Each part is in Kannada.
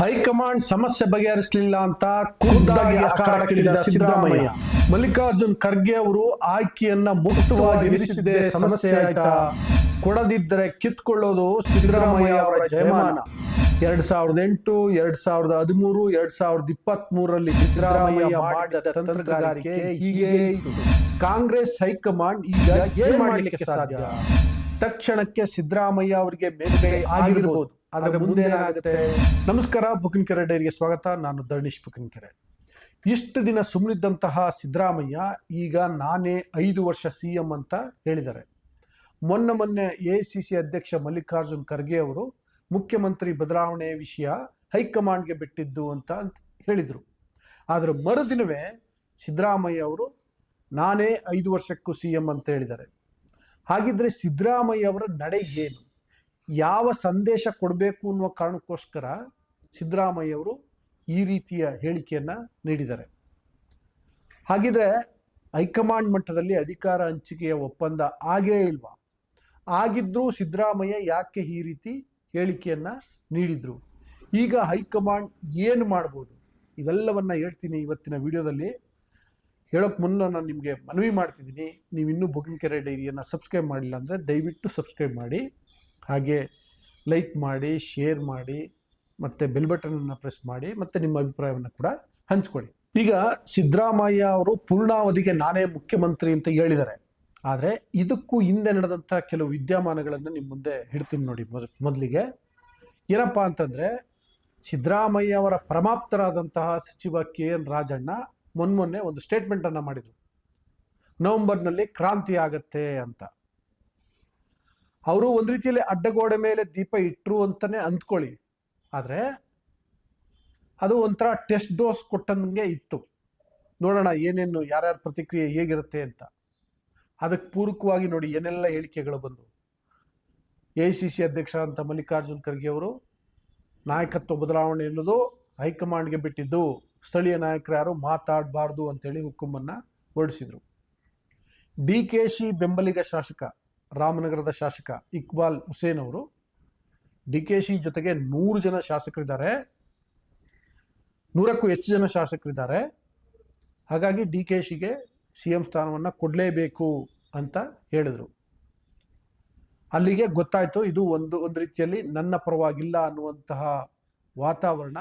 ಹೈಕಮಾಂಡ್ ಸಮಸ್ಯೆ ಬಗೆಹರಿಸಲಿಲ್ಲ ಅಂತ ಖುದ್ದಾಗಿ ಸಿದ್ದರಾಮಯ್ಯ. ಮಲ್ಲಿಕಾರ್ಜುನ್ ಖರ್ಗೆ ಅವರು ಆಯ್ಕೆಯನ್ನ ಮುಕ್ತವಾಗಿ ಇರಿಸಿದೆ ಸಮಸ್ಯೆ ಆಯ್ತಾ? ಕೊಡದಿದ್ದರೆ ಕಿತ್ಕೊಳ್ಳೋದು ಸಿದ್ದರಾಮಯ್ಯ ಅವರ ಜಯಮಾನ. ಎರಡ್ ಸಾವಿರದ ಎಂಟು ಎರಡ್ ಸಾವಿರದ ಹದಿಮೂರು ಎರಡ್ ಸಾವಿರದ ಇಪ್ಪತ್ತ್ ಮೂರರಲ್ಲಿ ಸಿದ್ದರಾಮಯ್ಯ ಮಾಡಿದ ತಂತ್ರಗಾರಿಕೆ ಹೀಗೆ. ಕಾಂಗ್ರೆಸ್ ಹೈಕಮಾಂಡ್ ಈಗ ಏನ್ ಮಾಡಲಿಕ್ಕೆ ಸಾಧ್ಯ? ತಕ್ಷಣಕ್ಕೆ ಸಿದ್ದರಾಮಯ್ಯ ಅವರಿಗೆ ಮೇಲ್ಗೈ ಆಗಿರಬಹುದು ಅದರ ಮುಂದೆ ಏನಾಗುತ್ತೆ? ನಮಸ್ಕಾರ ಬುಕಿನ್ಕೆರೆ ಡೈರಿಗೆ ಸ್ವಾಗತ. ನಾನು ಧರ್ಣೀಶ್ ಬುಕಿನ್ಕೆರೆ ಇಷ್ಟು ದಿನ ಸುಮ್ಮನಿದ್ದಂತಹ ಸಿದ್ದರಾಮಯ್ಯ ಈಗ ನಾನೇ ಐದು ವರ್ಷ ಸಿ ಎಂ ಅಂತ ಹೇಳಿದ್ದಾರೆ. ಮೊನ್ನೆ ಮೊನ್ನೆ ಎ ಸಿ ಸಿ ಅಧ್ಯಕ್ಷ ಮಲ್ಲಿಕಾರ್ಜುನ್ ಖರ್ಗೆ ಅವರು ಮುಖ್ಯಮಂತ್ರಿ ಬದಲಾವಣೆ ವಿಷಯ ಹೈಕಮಾಂಡ್ಗೆ ಬಿಟ್ಟಿದ್ದು ಅಂತ ಅಂತ ಹೇಳಿದರು. ಆದರೆ ಮರುದಿನವೇ ಸಿದ್ದರಾಮಯ್ಯ ಅವರು ನಾನೇ ಐದು ವರ್ಷಕ್ಕೂ ಸಿ ಎಂ ಅಂತ ಹೇಳಿದ್ದಾರೆ. ಹಾಗಿದ್ರೆ ಸಿದ್ದರಾಮಯ್ಯ ಅವರ ನಡೆ ಏನು? ಯಾವ ಸಂದೇಶ ಕೊಡಬೇಕು ಅನ್ನುವ ಕಾರಣಕ್ಕೋಸ್ಕರ ಸಿದ್ದರಾಮಯ್ಯವರು ಈ ರೀತಿಯ ಹೇಳಿಕೆಯನ್ನು ನೀಡಿದ್ದಾರೆ. ಹಾಗಿದ್ರೆ ಹೈಕಮಾಂಡ್ ಮಟ್ಟದಲ್ಲಿ ಅಧಿಕಾರ ಹಂಚಿಕೆಯ ಒಪ್ಪಂದ ಆಗೇ ಇಲ್ವಾ? ಆಗಿದ್ರೂ ಸಿದ್ದರಾಮಯ್ಯ ಯಾಕೆ ಈ ರೀತಿ ಹೇಳಿಕೆಯನ್ನ ನೀಡಿದ್ರು? ಈಗ ಹೈಕಮಾಂಡ್ ಏನು ಮಾಡ್ಬೋದು? ಇವೆಲ್ಲವನ್ನ ಹೇಳ್ತೀನಿ ಇವತ್ತಿನ ವಿಡಿಯೋದಲ್ಲಿ. ಹೇಳೋಕ್ ಮುನ್ನ ನಾನು ನಿಮಗೆ ಮನವಿ ಮಾಡ್ತಿದ್ದೀನಿ. ನೀವು ಇನ್ನೂ ಬುಕಿಂಗ್ ಕೆರೆ ಡೈರಿಯನ್ನು ಸಬ್ಸ್ಕ್ರೈಬ್ ಮಾಡಿಲ್ಲ ಅಂದರೆ ದಯವಿಟ್ಟು ಸಬ್ಸ್ಕ್ರೈಬ್ ಮಾಡಿ. ಹಾಗೆ ಲೈಕ್ ಮಾಡಿ ಶೇರ್ ಮಾಡಿ, ಮತ್ತು ಬೆಲ್ ಬಟನನ್ನು ಪ್ರೆಸ್ ಮಾಡಿ, ಮತ್ತು ನಿಮ್ಮ ಅಭಿಪ್ರಾಯವನ್ನು ಕೂಡ ಹಂಚ್ಕೊಳ್ಳಿ. ಈಗ ಸಿದ್ದರಾಮಯ್ಯ ಅವರು ಪೂರ್ಣಾವಧಿಗೆ ನಾನೇ ಮುಖ್ಯಮಂತ್ರಿ ಅಂತ ಹೇಳಿದ್ದಾರೆ. ಆದರೆ ಇದಕ್ಕೂ ಹಿಂದೆ ನಡೆದಂಥ ಕೆಲವು ವಿದ್ಯಮಾನಗಳನ್ನು ನಿಮ್ಮ ಮುಂದೆ ಹಿಡ್ತೀನಿ ನೋಡಿ ಮೊದ- ಮೊದಲಿಗೆ. ಏನಪ್ಪ ಅಂತಂದರೆ ಸಿದ್ದರಾಮಯ್ಯ ಅವರ ಪರಮಾಪ್ತರಾದಂತಹ ಸಚಿವ ಕೆ ಎನ್ ರಾಜಣ್ಣ ಮೊನ್ಮೊನ್ನೆ ಒಂದು ಸ್ಟೇಟ್ಮೆಂಟನ್ನು ಮಾಡಿದರು. ನವೆಂಬರ್ನಲ್ಲಿ ಕ್ರಾಂತಿ ಆಗತ್ತೆ ಅಂತ. ಅವರು ಒಂದು ರೀತಿಯಲ್ಲಿ ಅಡ್ಡಗೋಡೆ ಮೇಲೆ ದೀಪ ಇಟ್ಟರು ಅಂತಾನೆ ಅಂದ್ಕೊಳ್ಳಿ. ಆದರೆ ಅದು ಒಂಥರ ಟೆಸ್ಟ್ ಡೋಸ್ ಕೊಟ್ಟಂಗೆ ಇತ್ತು. ನೋಡೋಣ ಏನೇನು ಯಾರ್ಯಾರ ಪ್ರತಿಕ್ರಿಯೆ ಹೇಗಿರುತ್ತೆ ಅಂತ. ಅದಕ್ಕೆ ಪೂರಕವಾಗಿ ನೋಡಿ ಏನೆಲ್ಲ ಹೇಳಿಕೆಗಳು ಬಂದವು. ಎ ಸಿ ಸಿ ಅಧ್ಯಕ್ಷ ಅಂತ ಮಲ್ಲಿಕಾರ್ಜುನ್ ಖರ್ಗೆ ಅವರು ನಾಯಕತ್ವ ಬದಲಾವಣೆ ಎನ್ನುವುದು ಹೈಕಮಾಂಡ್ಗೆ ಬಿಟ್ಟಿದ್ದು ಸ್ಥಳೀಯ ನಾಯಕರು ಯಾರು ಮಾತಾಡಬಾರ್ದು ಅಂತೇಳಿ ಹುಕ್ಕುಮನ್ನ ಹೊರಡಿಸಿದರು. ಡಿ ಕೆ ಶಿ ಬೆಂಬಲಿಗ ಶಾಸಕ ರಾಮನಗರದ ಶಾಸಕ ಇಕ್ಬಾಲ್ ಹುಸೇನ್ ಅವರು ಡಿ ಕೆ ಶಿ ಜೊತೆಗೆ ನೂರು ಜನ ಶಾಸಕರಿದ್ದಾರೆ. ನೂರಕ್ಕೂ ಹೆಚ್ಚು ಜನ ಶಾಸಕರಿದ್ದಾರೆ. ಹಾಗಾಗಿ ಡಿ ಕೆ ಶಿಗೆ ಸಿ ಎಂ ಸ್ಥಾನವನ್ನು ಕೊಡಲೇಬೇಕು ಅಂತ ಹೇಳಿದರು. ಅಲ್ಲಿಗೆ ಗೊತ್ತಾಯಿತು, ಇದು ಒಂದು ಒಂದು ರೀತಿಯಲ್ಲಿ ನನ್ನ ಪರವಾಗಿಲ್ಲ ಅನ್ನುವಂತಹ ವಾತಾವರಣ,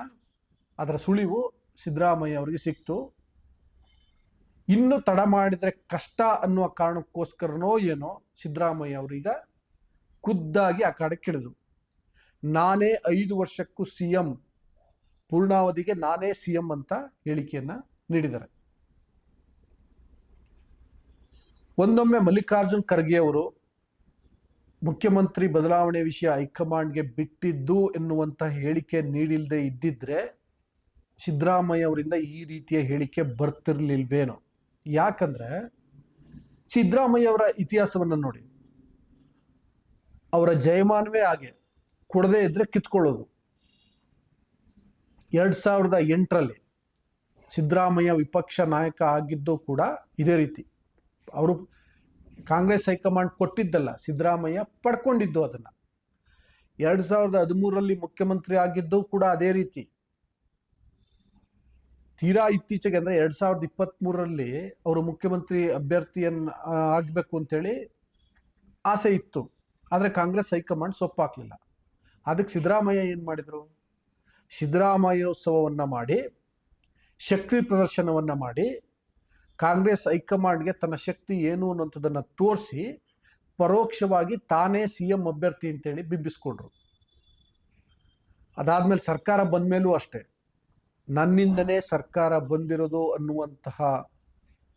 ಅದರ ಸುಳಿವು ಸಿದ್ದರಾಮಯ್ಯ ಅವರಿಗೆ ಸಿಕ್ತು. ಇನ್ನು ತಡ ಮಾಡಿದರೆ ಕಷ್ಟ ಅನ್ನುವ ಕಾರಣಕ್ಕೋಸ್ಕರನೋ ಏನೋ ಸಿದ್ದರಾಮಯ್ಯ ಅವರೀಗ ಖುದ್ದಾಗಿ ಆ ಕಡೆ ಕಿಳಿದ್ರು. ನಾನೇ ಐದು ವರ್ಷಕ್ಕೂ ಸಿ ಎಂ ಪೂರ್ಣಾವಧಿಗೆ ನಾನೇ ಸಿ ಎಂ ಅಂತ ಹೇಳಿಕೆಯನ್ನ ನೀಡಿದ್ದಾರೆ. ಒಂದೊಮ್ಮೆ ಮಲ್ಲಿಕಾರ್ಜುನ್ ಖರ್ಗೆ ಅವರು ಮುಖ್ಯಮಂತ್ರಿ ಬದಲಾವಣೆ ವಿಷಯ ಹೈಕಮಾಂಡ್ಗೆ ಬಿಟ್ಟಿದ್ದು ಎನ್ನುವಂಥ ಹೇಳಿಕೆ ನೀಡಿಲ್ಲದೆ ಇದ್ದಿದ್ರೆ ಸಿದ್ದರಾಮಯ್ಯ ಅವರಿಂದ ಈ ರೀತಿಯ ಹೇಳಿಕೆ ಬರ್ತಿರ್ಲಿಲ್ವೇನೋ. ಯಾಕಂದ್ರೆ ಸಿದ್ದರಾಮಯ್ಯ ಅವರ ಇತಿಹಾಸವನ್ನು ನೋಡಿ. ಅವರ ಜಯಮಾನವೇ ಹಾಗೆ, ಕೊಡದೇ ಇದ್ರೆ ಕಿತ್ಕೊಳ್ಳೋದು. ಎರಡ್ ಸಾವಿರದ ಎಂಟರಲ್ಲಿ ಸಿದ್ದರಾಮಯ್ಯ ವಿಪಕ್ಷ ನಾಯಕ ಆಗಿದ್ದು ಕೂಡ ಇದೇ ರೀತಿ. ಅವರು ಕಾಂಗ್ರೆಸ್ ಹೈಕಮಾಂಡ್ ಕೊಟ್ಟಿದ್ದಲ್ಲ, ಸಿದ್ದರಾಮಯ್ಯ ಪಡ್ಕೊಂಡಿದ್ದು ಅದನ್ನ. ಎರಡ್ ಸಾವಿರದ ಹದಿಮೂರರಲ್ಲಿ ಮುಖ್ಯಮಂತ್ರಿ ಆಗಿದ್ದು ಕೂಡ ಅದೇ ರೀತಿ. ತೀರಾ ಇತ್ತೀಚೆಗೆ ಅಂದ್ರೆ ಎರಡ್ ಸಾವಿರದ ಇಪ್ಪತ್ತ್ ಮೂರರಲ್ಲಿ ಅವರು ಮುಖ್ಯಮಂತ್ರಿ ಅಭ್ಯರ್ಥಿಯನ್ನ ಆಗಬೇಕು ಅಂತೇಳಿ ಆಸೆ ಇತ್ತು. ಆದ್ರೆ ಕಾಂಗ್ರೆಸ್ ಹೈಕಮಾಂಡ್ ಸೊಪ್ಪಾಕ್ಲಿಲ್ಲ ಅದಕ್ಕೆ ಸಿದ್ದರಾಮಯ್ಯ ಏನ್ ಮಾಡಿದ್ರು? ಸಿದ್ದರಾಮಯ್ಯೋತ್ಸವವನ್ನ ಮಾಡಿ, ಶಕ್ತಿ ಪ್ರದರ್ಶನವನ್ನ ಮಾಡಿ, ಕಾಂಗ್ರೆಸ್ ಹೈಕಮಾಂಡ್ಗೆ ತನ್ನ ಶಕ್ತಿ ಏನು ಅನ್ನೋಂಥದ್ದನ್ನು ತೋರಿಸಿ, ಪರೋಕ್ಷವಾಗಿ ತಾನೇ ಸಿ ಎಂ ಅಭ್ಯರ್ಥಿ ಅಂತೇಳಿ ಬಿಂಬಿಸ್ಕೊಂಡ್ರು. ಅದಾದ್ಮೇಲೆ ಸರ್ಕಾರ ಬಂದ ಮೇಲೂ ಅಷ್ಟೇ. ನನ್ನಿಂದನೇ ಸರ್ಕಾರ ಬಂದಿರೋದು ಅನ್ನುವಂತಹ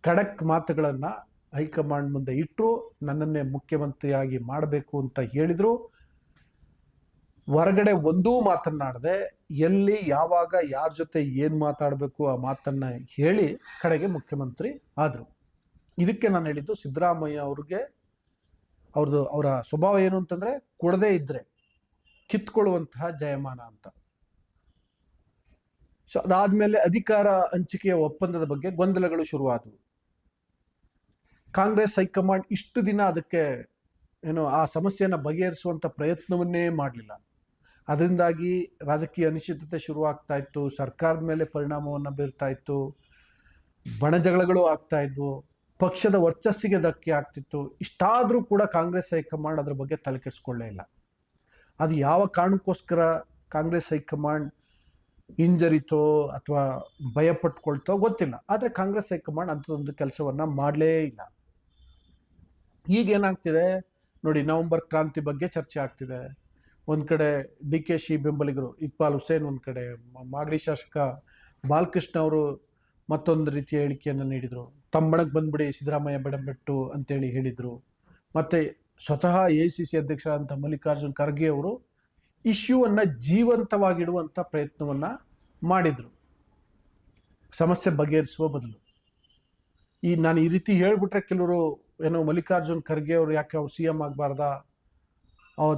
ಖಡಕ್ ಮಾತುಗಳನ್ನು ಹೈಕಮಾಂಡ್ ಮುಂದೆ ಇಟ್ಟರು ನನ್ನನ್ನೇ ಮುಖ್ಯಮಂತ್ರಿಯಾಗಿ ಮಾಡಬೇಕು ಅಂತ ಹೇಳಿದರು. ಹೊರಗಡೆ ಒಂದೂ ಮಾತನ್ನಾಡದೆ, ಎಲ್ಲಿ, ಯಾವಾಗ, ಯಾರ ಜೊತೆ ಏನು ಮಾತಾಡಬೇಕು ಆ ಮಾತನ್ನ ಹೇಳಿ ಕಡೆಗೆ ಮುಖ್ಯಮಂತ್ರಿ ಆದರು. ಇದಕ್ಕೆ ನಾನು ಹೇಳಿದ್ದು ಸಿದ್ದರಾಮಯ್ಯ ಅವ್ರಿಗೆ ಅವ್ರದ್ದು ಅವರ ಸ್ವಭಾವ ಏನು ಅಂತಂದ್ರೆ ಕೊಡದೇ ಇದ್ದರೆ ಕಿತ್ಕೊಳ್ಳುವಂತಹ ಜಯಮಾನ ಅಂತ. ಸೊ ಅದಾದ್ಮೇಲೆ ಅಧಿಕಾರ ಹಂಚಿಕೆಯ ಒಪ್ಪಂದದ ಬಗ್ಗೆ ಗೊಂದಲಗಳು ಶುರುವಾದವು. ಕಾಂಗ್ರೆಸ್ ಹೈಕಮಾಂಡ್ ಇಷ್ಟು ದಿನ ಅದಕ್ಕೆ, ಏನು, ಆ ಸಮಸ್ಯೆಯನ್ನು ಬಗೆಹರಿಸುವಂತ ಪ್ರಯತ್ನವನ್ನೇ ಮಾಡಲಿಲ್ಲ. ಅದರಿಂದಾಗಿ ರಾಜಕೀಯ ಅನಿಶ್ಚಿತತೆ ಶುರುವಾಗ್ತಾ ಇತ್ತು. ಸರ್ಕಾರದ ಮೇಲೆ ಪರಿಣಾಮವನ್ನು ಬೀರ್ತಾ ಇತ್ತು. ಬಣಜಗಳಗಳು ಆಗ್ತಾ ಇದ್ವು. ಪಕ್ಷದ ವರ್ಚಸ್ಸಿಗೆ ಧಕ್ಕೆ ಆಗ್ತಿತ್ತು. ಇಷ್ಟಾದರೂ ಕೂಡ ಕಾಂಗ್ರೆಸ್ ಹೈಕಮಾಂಡ್ ಅದರ ಬಗ್ಗೆ ತಲೆ ಕೆಡಿಸ್ಕೊಳ್ಳೇ ಇಲ್ಲ. ಅದು ಯಾವ ಕಾರಣಕ್ಕೋಸ್ಕರ ಕಾಂಗ್ರೆಸ್ ಹೈಕಮಾಂಡ್ ಹಿಂಜರಿತೋ ಅಥವಾ ಭಯಪಟ್ಕೊಳ್ತೋ ಗೊತ್ತಿಲ್ಲ. ಆದರೆ ಕಾಂಗ್ರೆಸ್ ಹೈಕಮಾಂಡ್ ಅಂಥದ್ದೊಂದು ಕೆಲಸವನ್ನು ಮಾಡಲೇ ಇಲ್ಲ. ಈಗ ಏನಾಗ್ತಿದೆ? ನೋಡಿ, ನವೆಂಬರ್ ಕ್ರಾಂತಿ ಬಗ್ಗೆ ಚರ್ಚೆ ಆಗ್ತಿದೆ. ಒಂದು ಕಡೆ ಡಿ ಕೆ ಶಿ ಬೆಂಬಲಿಗರು, ಇಕ್ಬಾಲ್ ಹುಸೇನ್ ಒಂದು ಕಡೆ ಮಾಗಡಿ ಶಾಸಕ ಬಾಲಕೃಷ್ಣ ಅವರು ಮತ್ತೊಂದು ರೀತಿಯ ಹೇಳಿಕೆಯನ್ನು ನೀಡಿದರು. ತಮ್ಮಣಕ್ಕೆ ಬಂದ್ಬಿಡಿ, ಸಿದ್ದರಾಮಯ್ಯ ಬೆಡಂಬೆಟ್ಟು ಅಂತೇಳಿ ಹೇಳಿದರು. ಮತ್ತು ಸ್ವತಃ ಎ ಸಿ ಸಿ ಅಧ್ಯಕ್ಷರಾದಂಥ ಮಲ್ಲಿಕಾರ್ಜುನ್ ಖರ್ಗೆ ಅವರು ಇಶ್ಯೂವನ್ನು ಜೀವಂತವಾಗಿಡುವಂಥ ಪ್ರಯತ್ನವನ್ನು ಮಾಡಿದರು. ಸಮಸ್ಯೆ ಬಗೆಹರಿಸುವ ಬದಲು. ಈ ನಾನು ಈ ರೀತಿ ಹೇಳ್ಬಿಟ್ರೆ ಕೆಲವರು ಏನೋ ಮಲ್ಲಿಕಾರ್ಜುನ್ ಖರ್ಗೆ ಅವರು ಯಾಕೆ ಅವ್ರು ಸಿ ಎಂ ಆಗಬಾರ್ದಾ?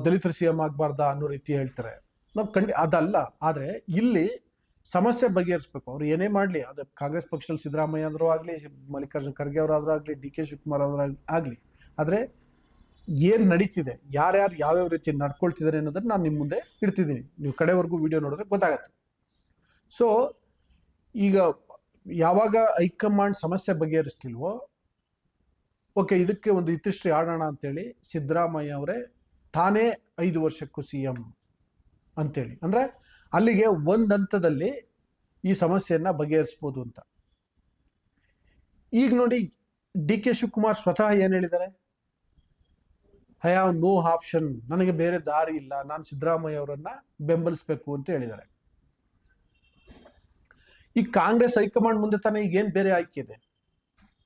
ದಲಿತರು ಸಿ ಎಂ ಆಗಬಾರ್ದಾ ಅನ್ನೋ ರೀತಿ ಹೇಳ್ತಾರೆ. ನಾವು ಖಂಡಿ, ಅದಲ್ಲ. ಆದರೆ ಇಲ್ಲಿ ಸಮಸ್ಯೆ ಬಗೆಹರಿಸ್ಬೇಕು. ಅವ್ರು ಏನೇ ಮಾಡಲಿ, ಅದು ಕಾಂಗ್ರೆಸ್ ಪಕ್ಷದಲ್ಲಿ ಸಿದ್ದರಾಮಯ್ಯ ಅಂದರೂ ಆಗಲಿ, ಮಲ್ಲಿಕಾರ್ಜುನ್ ಖರ್ಗೆ ಅವರಾದ್ರೂ ಆಗಲಿ, ಡಿ ಕೆ ಶಿವಕುಮಾರ್ ಅವರ ಆಗಲಿ. ಆದರೆ ಏನು ನಡೀತಿದೆ, ಯಾರ್ಯಾರು ಯಾವ್ಯಾವ ರೀತಿ ನಡ್ಕೊಳ್ತಿದ್ದಾರೆ ಅನ್ನೋದನ್ನ ನಾನು ನಿಮ್ಮ ಮುಂದೆ ಇಡ್ತಿದ್ದೀನಿ. ನೀವು ಕಡೆವರೆಗೂ ವಿಡಿಯೋ ನೋಡಿದ್ರೆ ಗೊತ್ತಾಗತ್ತೆ. ಸೊ ಈಗ ಯಾವಾಗ ಹೈಕಮಾಂಡ್ ಸಮಸ್ಯೆ ಬಗೆಹರಿಸ್ತಿಲ್ವೋ ಓಕೆ, ಇದಕ್ಕೆ ಒಂದು ಇತಿಶ್ರೀ ಆಡೋಣ ಅಂತೇಳಿ ಸಿದ್ದರಾಮಯ್ಯ ಅವರೇ ತಾನೇ ಐದು ವರ್ಷಕ್ಕೂ ಸಿ ಎಂ ಅಂತೇಳಿ. ಅಂದರೆ ಅಲ್ಲಿಗೆ ಒಂದು ಹಂತದಲ್ಲಿ ಈ ಸಮಸ್ಯೆಯನ್ನು ಬಗೆಹರಿಸ್ಬೋದು ಅಂತ. ಈಗ ನೋಡಿ, ಡಿ ಕೆ ಶಿವಕುಮಾರ್ ಸ್ವತಃ ಏನು ಹೇಳಿದ್ದಾರೆ? ಐ ಹ್ಯಾವ್ ನೋ ಆಪ್ಷನ್, ನನಗೆ ಬೇರೆ ದಾರಿ ಇಲ್ಲ, ನಾನು ಸಿದ್ದರಾಮಯ್ಯ ಅವರನ್ನ ಬೆಂಬಲಿಸಬೇಕು ಅಂತ ಹೇಳಿದ್ದಾರೆ. ಈ ಕಾಂಗ್ರೆಸ್ ಹೈಕಮಾಂಡ್ ಮುಂದೆ ತಾನೇ ಈಗ ಏನು ಬೇರೆ ಆಯ್ಕೆ ಇದೆ?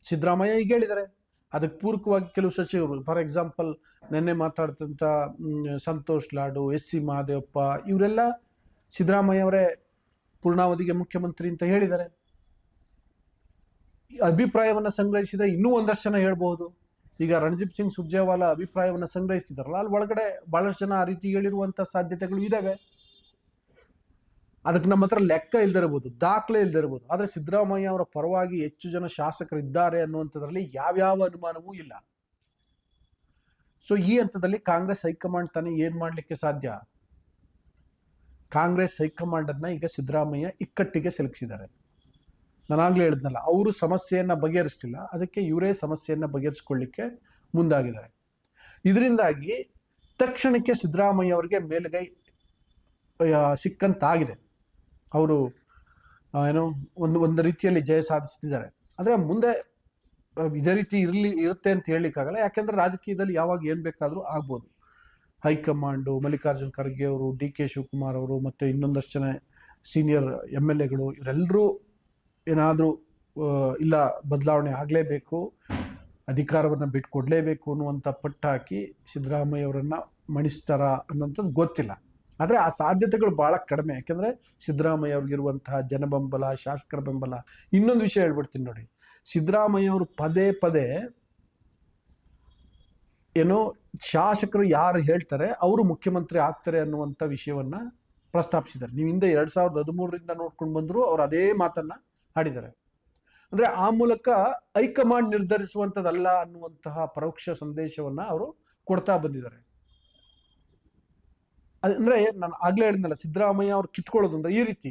ಸಿದ್ದರಾಮಯ್ಯ ಈಗ ಹೇಳಿದ್ದಾರೆ. ಅದಕ್ಕೆ ಪೂರಕವಾಗಿ ಕೆಲವು ಸಚಿವರು, ಫಾರ್ ಎಕ್ಸಾಂಪಲ್ ನಿನ್ನೆ ಮಾತಾಡ್ತಂತ ಸಂತೋಷ್ ಲಾಡು, ಎಸ್ ಸಿ ಮಹದೇವಪ್ಪ ಇವರೆಲ್ಲ ಸಿದ್ದರಾಮಯ್ಯ ಅವರೇ ಪೂರ್ಣಾವಧಿಗೆ ಮುಖ್ಯಮಂತ್ರಿ ಅಂತ ಹೇಳಿದ್ದಾರೆ. ಅಭಿಪ್ರಾಯವನ್ನು ಸಂಗ್ರಹಿಸಿದರೆ ಇನ್ನೂ ಒಂದಷ್ಟು ಜನ ಹೇಳ್ಬಹುದು. ಈಗ ರಣದೀಪ್ ಸಿಂಗ್ ಸುರ್ಜೇವಾಲಾ ಅಭಿಪ್ರಾಯವನ್ನು ಸಂಗ್ರಹಿಸಿದಾರಲ್ಲ, ಅಲ್ಲಿ ಒಳಗಡೆ ಬಹಳಷ್ಟು ಜನ ಆ ರೀತಿ ಹೇಳಿರುವಂಥ ಸಾಧ್ಯತೆಗಳು ಇದ್ದಾವೆ ಅದಕ್ಕೆ ನಮ್ಮ ಹತ್ರ ಲೆಕ್ಕ ಇಲ್ದಿರಬಹುದು, ದಾಖಲೆ ಇಲ್ದಿರಬಹುದು. ಆದರೆ ಸಿದ್ದರಾಮಯ್ಯ ಅವರ ಪರವಾಗಿ ಹೆಚ್ಚು ಜನ ಶಾಸಕರು ಇದ್ದಾರೆ ಅನ್ನುವಂಥದ್ರಲ್ಲಿ ಯಾವ್ಯಾವ ಅನುಮಾನವೂ ಇಲ್ಲ. ಸೊ ಈ ಹಂತದಲ್ಲಿ ಕಾಂಗ್ರೆಸ್ ಹೈಕಮಾಂಡ್ ತಾನೇ ಏನು ಮಾಡಲಿಕ್ಕೆ ಸಾಧ್ಯ? ಕಾಂಗ್ರೆಸ್ ಹೈಕಮಾಂಡ್ ಅನ್ನ ಈಗ ಸಿದ್ದರಾಮಯ್ಯ ಇಕ್ಕಟ್ಟಿಗೆ ಸಿಲುಕಿಸಿದ್ದಾರೆ. ನಾನಾಗ್ಲೇ ಹೇಳಿದ್ನಲ್ಲ, ಅವರು ಸಮಸ್ಯೆಯನ್ನು ಬಗೆಹರಿಸ್ತಿಲ್ಲ ಅದಕ್ಕೆ ಇವರೇ ಸಮಸ್ಯೆಯನ್ನು ಬಗೆಹರಿಸ್ಕೊಳ್ಳಿಕ್ಕೆ ಮುಂದಾಗಿದ್ದಾರೆ. ಇದರಿಂದಾಗಿ ತಕ್ಷಣಕ್ಕೆ ಸಿದ್ದರಾಮಯ್ಯ ಅವರಿಗೆ ಮೇಲುಗೈ ಸಿಕ್ಕಂತಾಗಿದೆ. ಅವರು ಏನು ಒಂದು ಒಂದು ರೀತಿಯಲ್ಲಿ ಜಯ ಸಾಧಿಸ್ತಿದ್ದಾರೆ. ಆದರೆ ಮುಂದೆ ಇದೇ ರೀತಿ ಇರಲಿ, ಇರುತ್ತೆ ಅಂತ ಹೇಳಲಿಕ್ಕಾಗಲ್ಲ. ಯಾಕೆಂದ್ರೆ ರಾಜಕೀಯದಲ್ಲಿ ಯಾವಾಗ ಏನು ಬೇಕಾದರೂ ಆಗ್ಬೋದು. ಹೈಕಮಾಂಡು, ಮಲ್ಲಿಕಾರ್ಜುನ್ ಖರ್ಗೆ ಅವರು, ಡಿ ಕೆ ಶಿವಕುಮಾರ್ ಅವರು, ಮತ್ತು ಇನ್ನೊಂದಷ್ಟು ಜನ ಸೀನಿಯರ್ ಎಂ ಎಲ್ ಎಗಳು ಇವರೆಲ್ಲರೂ ಏನಾದರೂ ಇಲ್ಲ ಬದಲಾವಣೆ ಆಗಲೇಬೇಕು, ಅಧಿಕಾರವನ್ನು ಬಿಟ್ಟುಕೊಡ್ಲೇಬೇಕು ಅನ್ನುವಂಥ ಪಟ್ಟು ಹಾಕಿ ಸಿದ್ದರಾಮಯ್ಯ ಅವರನ್ನು ಮಣಿಸ್ತಾರ ಅನ್ನೋಂಥದ್ದು ಗೊತ್ತಿಲ್ಲ. ಆದರೆ ಆ ಸಾಧ್ಯತೆಗಳು ಭಾಳ ಕಡಿಮೆ. ಯಾಕೆಂದರೆ ಸಿದ್ದರಾಮಯ್ಯ ಅವ್ರಿಗಿರುವಂತಹ ಜನಬೆಂಬಲ, ಶಾಸಕರ ಬೆಂಬಲ, ಇನ್ನೊಂದು ವಿಷಯ ಹೇಳ್ಬಿಡ್ತೀನಿ ನೋಡಿ. ಸಿದ್ದರಾಮಯ್ಯ ಅವರು ಪದೇ ಪದೇ ಏನೋ ಶಾಸಕರು ಯಾರು ಹೇಳ್ತಾರೆ, ಅವರು ಮುಖ್ಯಮಂತ್ರಿ ಆಗ್ತಾರೆ ಅನ್ನುವಂಥ ವಿಷಯವನ್ನು ಪ್ರಸ್ತಾಪಿಸಿದ್ದಾರೆ. ನೀವು ಹಿಂದೆ ಎರಡು ಸಾವಿರದ ಹದಿಮೂರರಿಂದ ನೋಡ್ಕೊಂಡು ಬಂದರೂ ಅವ್ರು ಅದೇ ಮಾತನ್ನ ಆಡಿದ್ದಾರೆ ಅಂದ್ರೆ ಆ ಮೂಲಕ ಹೈಕಮಾಂಡ್ ನಿರ್ಧರಿಸುವಂಥದ್ದಲ್ಲ ಅನ್ನುವಂತಹ ಪರೋಕ್ಷ ಸಂದೇಶವನ್ನ ಅವರು ಕೊಡ್ತಾ ಬಂದಿದ್ದಾರೆ. ಅಂದ್ರೆ ನಾನು ಆಗ್ಲೇ ಹೇಳಿದ್ನಲ್ಲ, ಸಿದ್ದರಾಮಯ್ಯ ಅವ್ರು ಕಿತ್ಕೊಳ್ಳೋದು ಅಂದ್ರೆ ಈ ರೀತಿ.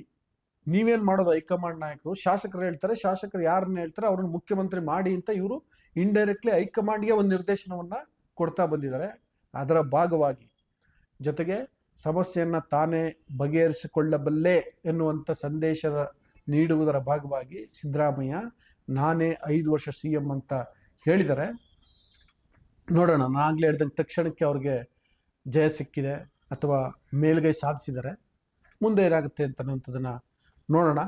ನೀವೇನ್ ಮಾಡೋದು ಹೈಕಮಾಂಡ್ ನಾಯಕರು? ಶಾಸಕರು ಹೇಳ್ತಾರೆ, ಶಾಸಕರು ಯಾರನ್ನ ಹೇಳ್ತಾರೆ, ಅವ್ರನ್ನ ಮುಖ್ಯಮಂತ್ರಿ ಮಾಡಿ ಅಂತ ಇವರು ಇಂಡೈರೆಕ್ಟ್ಲಿ ಹೈಕಮಾಂಡ್ಗೆ ಒಂದು ನಿರ್ದೇಶನವನ್ನ ಕೊಡ್ತಾ ಬಂದಿದ್ದಾರೆ. ಅದರ ಭಾಗವಾಗಿ ಜೊತೆಗೆ ಸಮಸ್ಯೆಯನ್ನ ತಾನೇ ಬಗೆಹರಿಸಿಕೊಳ್ಳಬಲ್ಲೆ ಎನ್ನುವಂಥ ಸಂದೇಶದ ನೀಡುವುದರ ಭಾಗವಾಗಿ ಸಿದ್ದರಾಮಯ್ಯ ನಾನೇ ಐದು ವರ್ಷ ಸಿ ಎಂ ಅಂತ ಹೇಳಿದ್ದಾರೆ ನೋಡೋಣ ನಾನಾಗಲೇ ಹೇಳಿದಂಗೆ ತಕ್ಷಣಕ್ಕೆ ಅವ್ರಿಗೆ ಜಯ ಸಿಕ್ಕಿದೆ ಅಥವಾ ಮೇಲ್ಗೈ ಸಾಧಿಸಿದ್ದಾರೆ ಮುಂದೆ ಏನಾಗುತ್ತೆ ಅಂತ ಅನ್ನೋಂಥದ್ದನ್ನು ನೋಡೋಣ.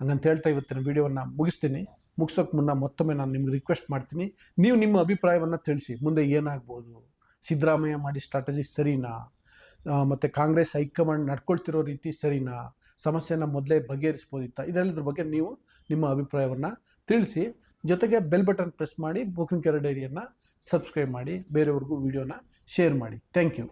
ಹಂಗಂತ ಹೇಳ್ತಾ ಇವತ್ತಿನ ವಿಡಿಯೋವನ್ನು ಮುಗಿಸ್ತೀನಿ. ಮುಗಿಸೋಕ್ಕೆ ಮುನ್ನ ಮತ್ತೊಮ್ಮೆ ನಾನು ನಿಮ್ಗೆ ರಿಕ್ವೆಸ್ಟ್ ಮಾಡ್ತೀನಿ. ನೀವು ನಿಮ್ಮ ಅಭಿಪ್ರಾಯವನ್ನು ತಿಳಿಸಿ. ಮುಂದೆ ಏನಾಗ್ಬೋದು? ಸಿದ್ದರಾಮಯ್ಯ ಮಾಡಿ ಸ್ಟ್ರಾಟಜಿ ಸರಿನಾ? ಮತ್ತೆ ಕಾಂಗ್ರೆಸ್ ಹೈಕಮಾಂಡ್ ನಡ್ಕೊಳ್ತಿರೋ ರೀತಿ ಸರಿನಾ? ಸಮಸ್ಯೆನ ಮೊದಲೇ ಬಗೆಹರಿಸ್ಬೋದಿತ್ತ. ಇದೆಲ್ಲದ್ರ ಬಗ್ಗೆ ನೀವು ನಿಮ್ಮ ಅಭಿಪ್ರಾಯವನ್ನು ತಿಳಿಸಿ. ಜೊತೆಗೆ ಬೆಲ್ ಬಟನ್ ಪ್ರೆಸ್ ಮಾಡಿ ಬುಕಿಂಗ್ ಕೆರೆ ಡೈರಿಯನ್ನು ಸಬ್ಸ್ಕ್ರೈಬ್ ಮಾಡಿ, ಬೇರೆಯವ್ರಿಗೂ ವಿಡಿಯೋನ ಶೇರ್ ಮಾಡಿ. Thank you